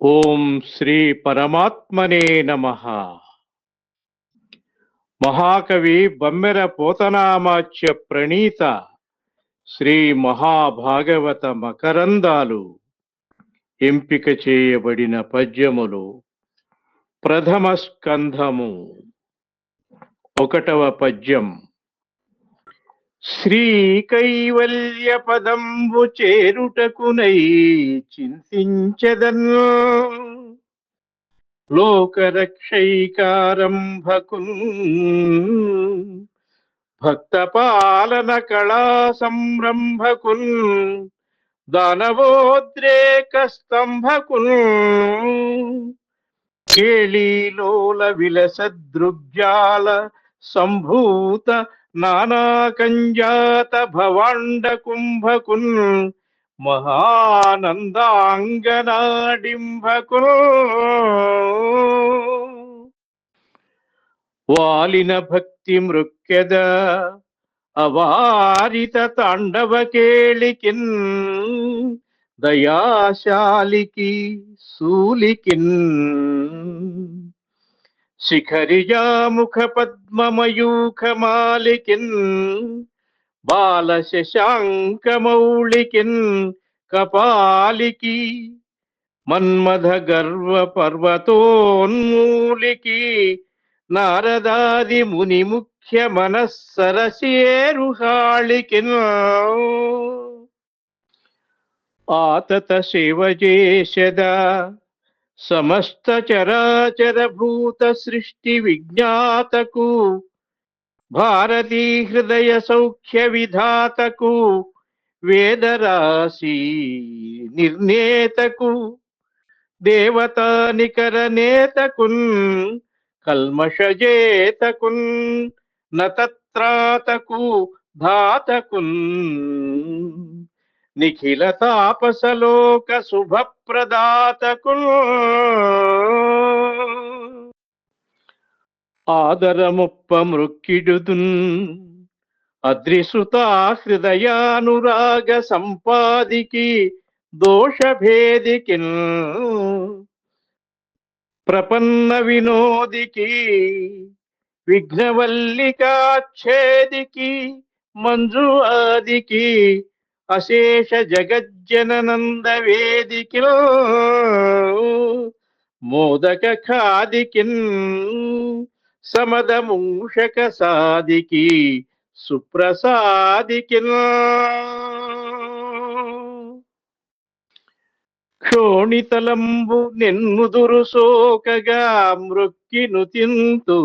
ఓం శ్రీ పరమాత్మనే నమ. మహాకవి బమ్మెర పోతనామాచ్య ప్రణీత శ్రీ మహాభాగవత మకరందాలు ఎంపిక చేయబడిన పద్యములు ప్రథమ స్కంధము. ఒకటవ పద్యం శ్రీ కైవల్య పదంబు చేరుటకునై చింతించదన్. లోకరక్షైకారంభకున్. భక్త పాలన కళా సంరంభకున్ దానవోద్రేక స్తంభకున్ కేళీలోల విలసదృగ్జాల సంభూత నానాకంజాత భవాండ కుంభకుల్ మహానందాంగనాడింభకుల్ వాలిన భక్తి మృక్కెద అవారిత తాండవ కేళికిన్ దయాశాలికి సూలికిన్. శిఖరిజాముఖ పద్మమయూఖమాలికిన్ బాల శశాంకమౌళికిన్ కపాలికి మన్మథ గర్వ పర్వతోన్మూలికి సమస్త చరాచర భూత సృష్టి విజ్ఞాతకు భారతీ హృదయ సౌఖ్య విధాతకు వేదరాశి నిర్ణేతకు దేవతా నికర నేతకున్ కల్మషజేతకున్ నతత్రాతకు ధాతకున్. నిఖిల తాపసలోక శుభప్రదాతకు ఆదరముప్ప మృక్కిడుదున్ అద్రిసుతా హృదయానురాగ సంపాదికి దోషభేదికి ప్రపన్న వినోదికి విఘ్నవల్లికాచ్ఛేదికి మంజు ఆదికి అశేష జగజ్జననంద వేదికిలో మోదక ఖాదికిన్ సమదమూషక సాదికి సుప్రసాదికిన్. క్షోణితలంబు నెన్నుదురు సోకగా మృక్కిను తింతూ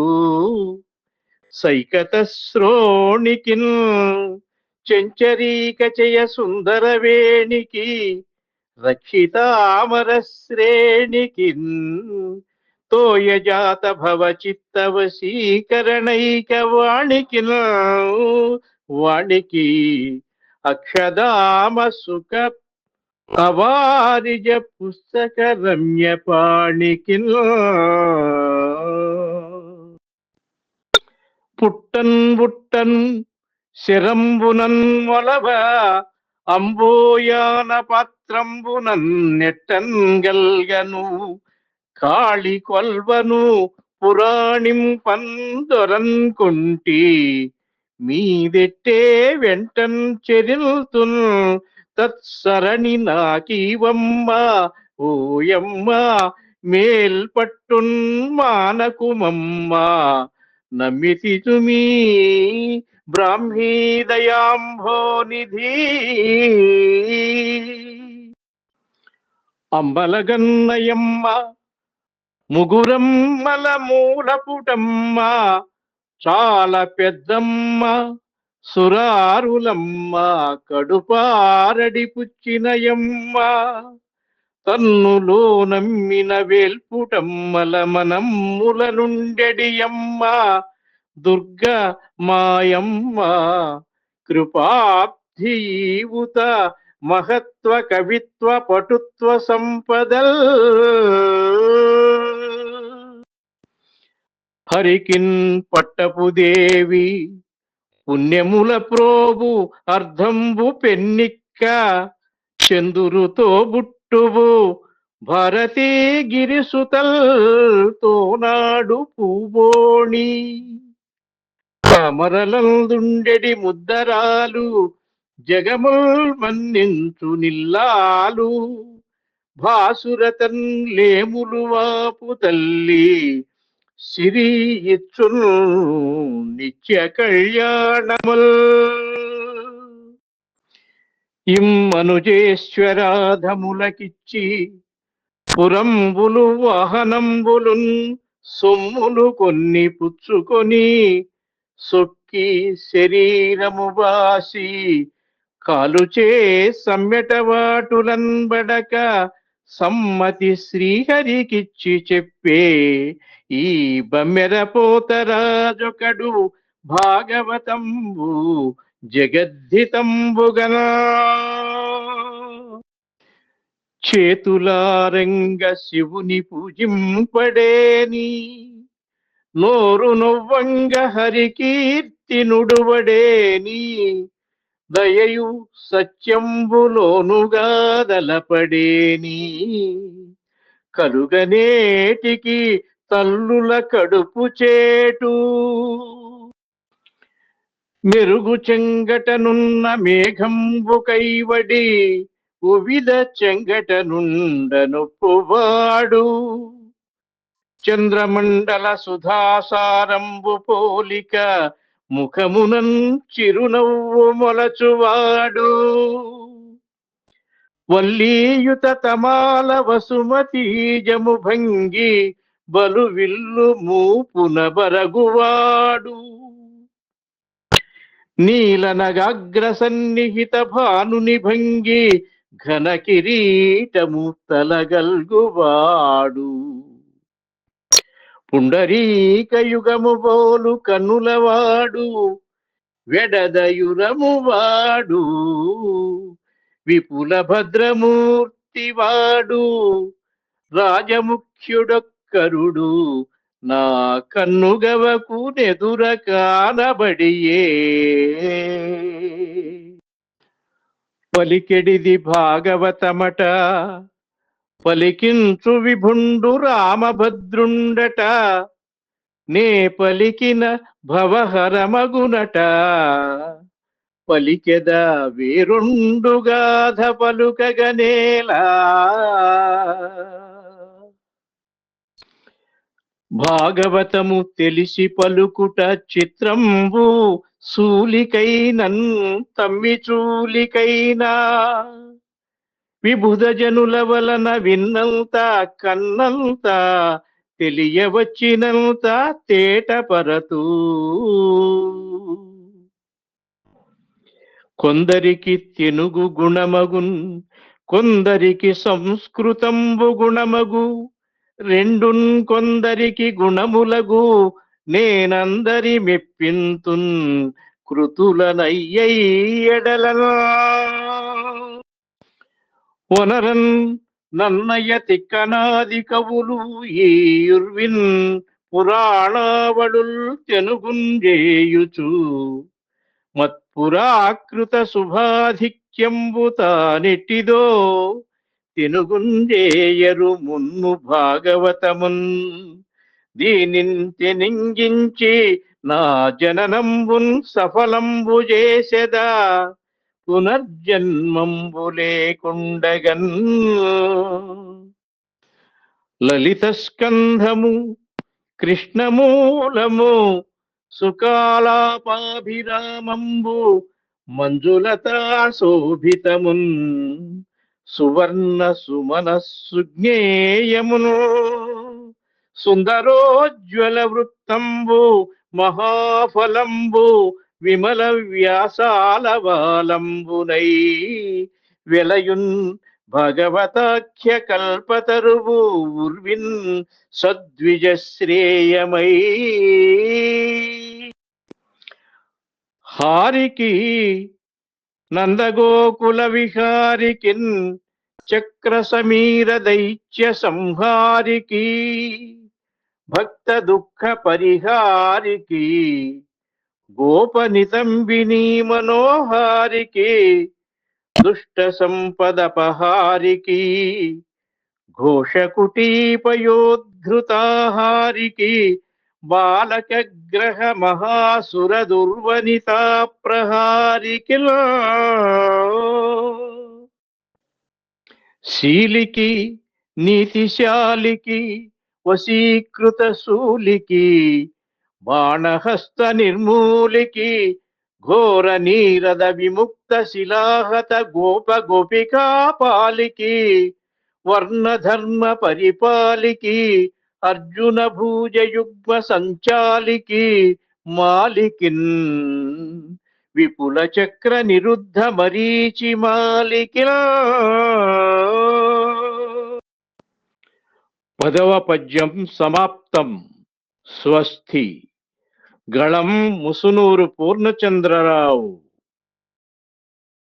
సైకత శ్రోణికిన్. చెంచరీక చయ సుందర వేణికి రక్షితామర శ్రేణికి తోయజాత భవ చిత్త వశీకరణైక వాణికి వాణికి అక్షదామ సుఖ అవారిజ పుస్తక రమ్య పాణికి పుట్టన్ పుట్టన్ శిరంబునన్మొలవ అంబోయాన పాత్రంబునన్ నెట్టన్గల్గను కాళి కొల్వను పురాణిం పందొరన్ కుంటి మీదెట్టే వెంటన్ చెరిల్తున్ తత్సరణి నాకీవమ్మ ఓయమ్మ మేల్పట్టున్ మానకుమమ్మ నమ్మితి తుమీ బ్రాహ్మీ దయాంభోనిధి అంబలగన్నయమ్మ ముగురమ్మల మూలపుటమ్మ చాలా పెద్దమ్మ సురారులమ్మ కడుపారడి పుచ్చినయమ్మ తన్నులో నమ్మిన వేల్పుటమ్మల మనమ్ముల నుండెడియమ్మ దుర్గ మాయమ్మ కృపాబ్ధీవుత మహత్వ కవిత్వ పటుత్వ సంపదల్. హరికిన్ పట్టపు దేవి పుణ్యముల ప్రోబు అర్ధంబు పెన్నిక్క చందురుతో బుట్టువు భారతీ గిరిసుతల్ తోనాడు పూబోణి. అమరలందుండెడి ముద్దరాలు జగముల్ మన్నించు నిల్లాలు. భాసురతన్ లేములు వాపు తల్లి సిరి ఇచ్చును నిత్య కళ్యాణముల్. ఇమ్మనుజేశ్వరాధములకిచ్చి పురంబులు వాహనంబులున్ సొమ్ములు కొన్ని పుచ్చుకొని సొక్కి శరీరము బాసి కాలుచే సమ్మెటవాటులన్బడక సమ్మతి శ్రీహరికిచ్చి చెప్పే ఈ బమ్మెర పోతరాజొకడు భాగవతంబు జగద్ధితంబుగనా. చేతులారంగ శివుని పూజింపడేని నోరు నొవ్వంగ హరికీర్తి నుడువడేని దయయు సత్యంబులోనుగాదలపడేని కలుగనేటికి తల్లుల కడుపు చేటు. మెరుగు చెంగటనున్న మేఘంబు కైవడి ఉవిద చెంగటనుండనొప్పువాడు చంద్రమండల సుధాసారంబు పోలిక ముఖమునన్ చిరునవ్వు మొలచువాడు. వల్లీయుత తమాల వసుమతీజము భంగి బలు విల్లు మూపున బరగువాడు. నీలనగాగ్ర సన్నిహిత భానుని భంగి ఘన కిరీటము తలగల్గువాడు. పుండరీకయుగము బోలు కన్నులవాడు వెడదయురము వాడు విపుల భద్రమూర్తి వాడు రాజముఖ్యుడొక్కరుడు నా కన్నుగవకు నెదుర కానబడియే. పలికెడిది భాగవతమట పలికించు విభుండు రామభద్రుండట నే పలికిన భవహరమగునట. పలికెద వేరుండుగాధ పలుకగనేలా భాగవతము తెలిసి పలుకుట చిత్రంబు సూలికైనన్ తమ్మి చూలికైనా. విబుధ జనుల వలన విన్నంత కన్నంత తెలియవచ్చినంత తేట పరతూ. కొందరికి తెనుగు గుణమగున్ కొందరికి సంస్కృతంబు గుణమగు రెండున్ కొందరికి గుణములగు నేనందరి మెప్పింతున్ కృతులనయ్యడలనా ఒనరన్ నన్నయ తిక్కనాది కవులు ఈయుర్విన్ పురాణావళుల్ తెనుగుంజేయుచు. మత్పురాకృత శుభాధిక్యంబు తానెట్టిదో తెనుగుంజేయరు మున్ను భాగవతమున్. దీనిన్ తెనింగించి నా జననంబున్ సఫలంబు చేసెదా. పునర్జన్మంబు లేకుండగన్ లలిత స్కంధము కృష్ణమూలము సుకాలాపాభిరామంబు మంజులతా శోభితమున్ సువర్ణ సుమనస్సు జ్ఞేయమును సుందరోజ్వల వృత్తంబు మహాఫలంబు విమల వ్యాసాల వాలంబునై వెలయున్ భగవతాఖ్య కల్పతరువు ఉర్విన్ సద్విజ శ్రేయమై హారికి నందగోకుల విహారికిన్ చక్ర సమీర దైత్య సంహారికి భక్త దుఃఖ పరిహారికి గోపనితంబిని మనోహారికి దుష్ట సంపదపహారికి ఘోషకుటీపయోద్ధృతాహారికి బాలకగ్రహ మహాసుర దుర్వనితా ప్రహారికిలా శీలికి నీతిశాలికి వశీకృత శూలికి బాణహస్త నిర్మూలికి ఘోర నీరద విముక్త శిలాహత గోప గోపికా పాలికి వర్ణధర్మ పరిపాలికి అర్జున భూజ యుగ్మ సంచాలికి మాలికిన్. విపుల చక్ర నిరుద్ధ మరీచి మాలికి పదవ పద్యం సమాప్తం. స్వస్తి. గళం ముసునూరు పూర్ణచంద్రరావు